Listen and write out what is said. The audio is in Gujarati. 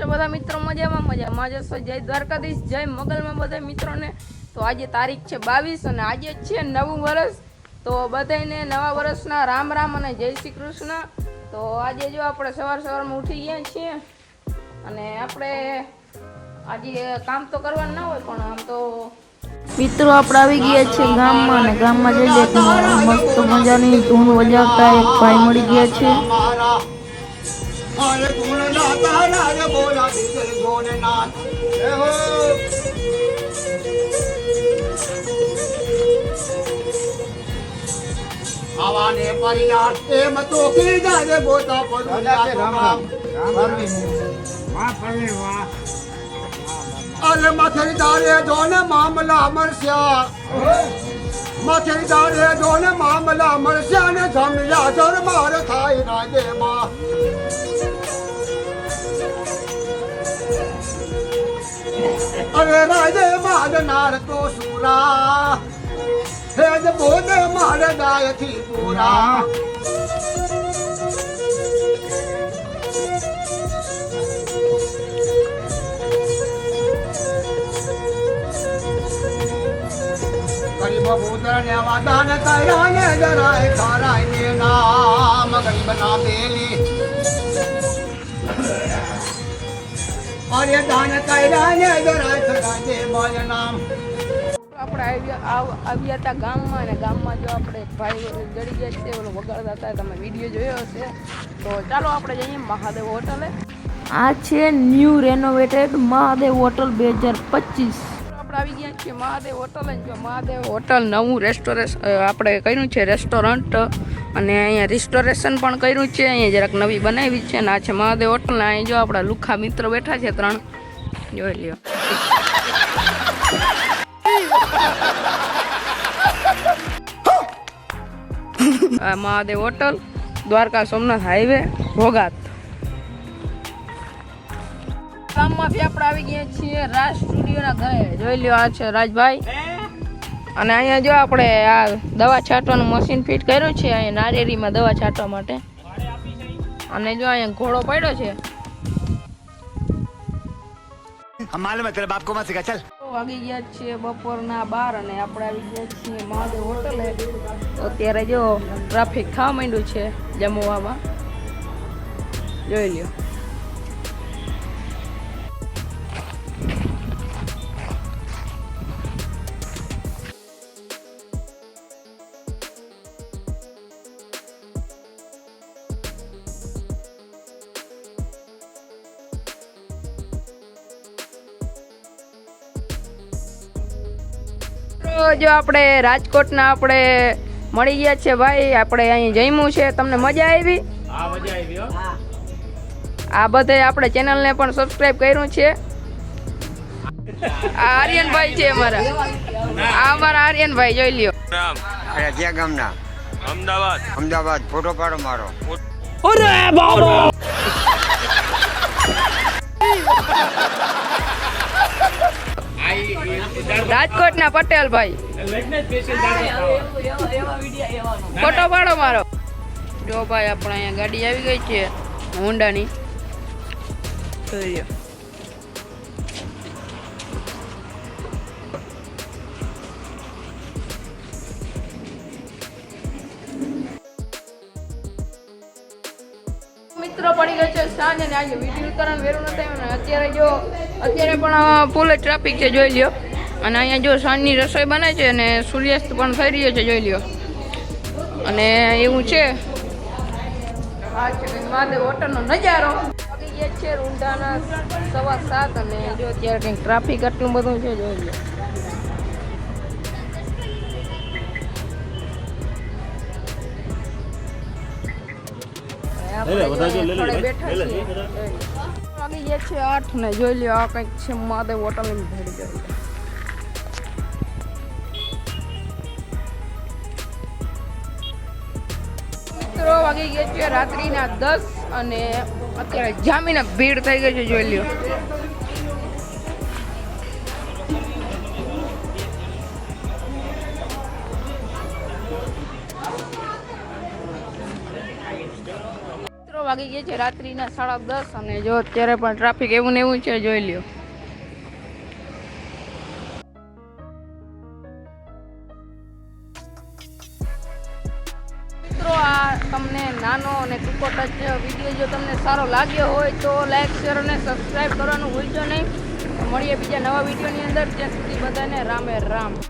છો બધા મિત્રો? મજામાં મજામાં. જશો જય દ્વારકાધીશ, જય મોગલમાં બધા મિત્રોને. તો આજે તારીખ છે બાવીસ અને આજે છે નવું વર્ષ. તો બધાને નવા વર્ષના રામ રામ અને જય શ્રી કૃષ્ણ. તો આજે જો આપણે સવાર સવારમાં ઉઠી ગયા છીએ અને આપણે આજે કામ તો કરવાનું ના હોય, પણ આમ તો મિત્રો આપણે આવી ગયા છીએ ગામમાં અને ગામમાં જઈ લે તો મસ્ત મજાની ધૂન વજાવતા એક ભાઈ મળી ગયા છે. હરે ગુણ દાતા રાજ બોલા હે હો. આવાને પરિયાર એમ તો કી જાજે બોતા પડું રામ રામ અરે માથે દારે જોને મામલા અમરસ્યા માથે દારે જોને મામલા મરસ્યા ને જમ્યા જર માર થાય અરે રાજે મારનાર તો સુરા. હેજ બોધ માર દાયથી પૂરા વાદાન કર્યા ને જરાય ખારાય ને. નામ ગરીબ ના બેલી દાન કર્યા નામ આપણે આવ્યા આવ્યા હતા ગામમાં અને ગામમાં જો આપણે ભાઈ જડી ગયા છે ઓલો વગાડતા હતા તમે વીડિયો જોયો હશે. તો ચાલો આપણે જઈએ મહાદેવ હોટલે. આ છે ન્યૂ રેનોવેટેડ મહાદેવ હોટલ બે હજાર પચીસ. આપણે આવી ગયા છીએ મહાદેવ હોટલ. અને જો મહાદેવ હોટલ નવું રેસ્ટોરન્ટ આપણે કર્યું છે રેસ્ટોરન્ટ અને અહીંયા રિસ્ટોરેશન પણ કર્યું છે, અહીંયા જરાક નવી બનાવી છે અને આ છે મહાદેવ હોટલ અહીં જો આપણા લુખા મિત્ર બેઠા છે ત્રણ. જોઈ લ્યો. Mahadev hotel Dwarka Somnath highway Bhogat. ગામમાંથી આપણે આવી ગયા છીએ રાજ સ્ટુડિયોના ઘરે. જોઈ લ્યો આ છે રાજભાઈ. અને અહીંયા જો આપણે આ દવા છાંટવાનું મશીન ફિટ કર્યું છે અહીંયા નારિયેળીમાં દવા છાંટવા માટે. અને જો અહીંયા ઘોડો પડ્યો છે. માલુમ વાગી ગયા છે બપોરના બાર અને આપણે આવી ગયા છીએ મહાદેવ હોટલે. અત્યારે જો ટ્રાફિક થવા માંડ્યું છે જમવામાં. જોઈ લ્યો. જો આપણે રાજકોટના આપણે મળી ગયા છે ભાઈ આપણે અહીં જમ્યું છે. તમને મજા આવી? આ બધે આપણે ચેનલને પણ સબસ્ક્રાઇબ કર્યું છે. આ આર્યનભાઈ છે અમારા. આ અમારા આર્યનભાઈ જોઈ લ્યો. ક્યાં ગામના? અમદાવાદ. અમદાવાદ ફોટો પાડો મારો. રાજકોટના પટેલભાઈ. ફોટો પાડો મારો. જો ભાઈ, આપણે અહીંયા ગાડી આવી ગઈ છે હોન્ડાની. મિત્રો, પડી ગયો છે સાંજ અને આજે વીડિયો કરવાનું વેરું નથી ને અત્યારે જો અત્યારે પણ ફૂલ ટ્રાફિક છે જોઈ લ્યો. અને અહીંયા જો સાંજની રસોઈ બને છે અને સૂર્યાસ્ત પણ થઈ રહ્યો છે જોઈ લ્યો. અને એવું છે. આ છે મહાદેવ હોટલનો નજારો. છે રૂંઢાના સવા સાત અને જો અત્યારે કંઈક ટ્રાફિક આટલું બધું છે જોઈ આપણે સ્થળે બેઠા છીએ. ગયા છે આઠ ને જોઈ લ્યો આ કંઈક છે માદે હોટલની ભેડ જોઈ મિત્રો, વાગી ગયા છે રાત્રિના દસ અને અત્યારે જામીને ભીડ થઈ ગઈ છે, જોઈ લ્યો મિત્રો વાગી ગયા છે, રાત્રિના સાડા દસ અને જો અત્યારે પણ ટ્રાફિક એવું ને એવું છે, જોઈ લ્યો. મિત્રો, આ તમને નાનો અને ટૂંકો ટચ વીડિયો જો તમને સારો લાગ્યો હોય તો લાઈક શેર અને સબસ્ક્રાઈબ કરવાનું ભૂલજો નહીં. મળીએ બીજા નવા વિડીયોની અંદર, ત્યાં સુધી બધાને રામે રામ.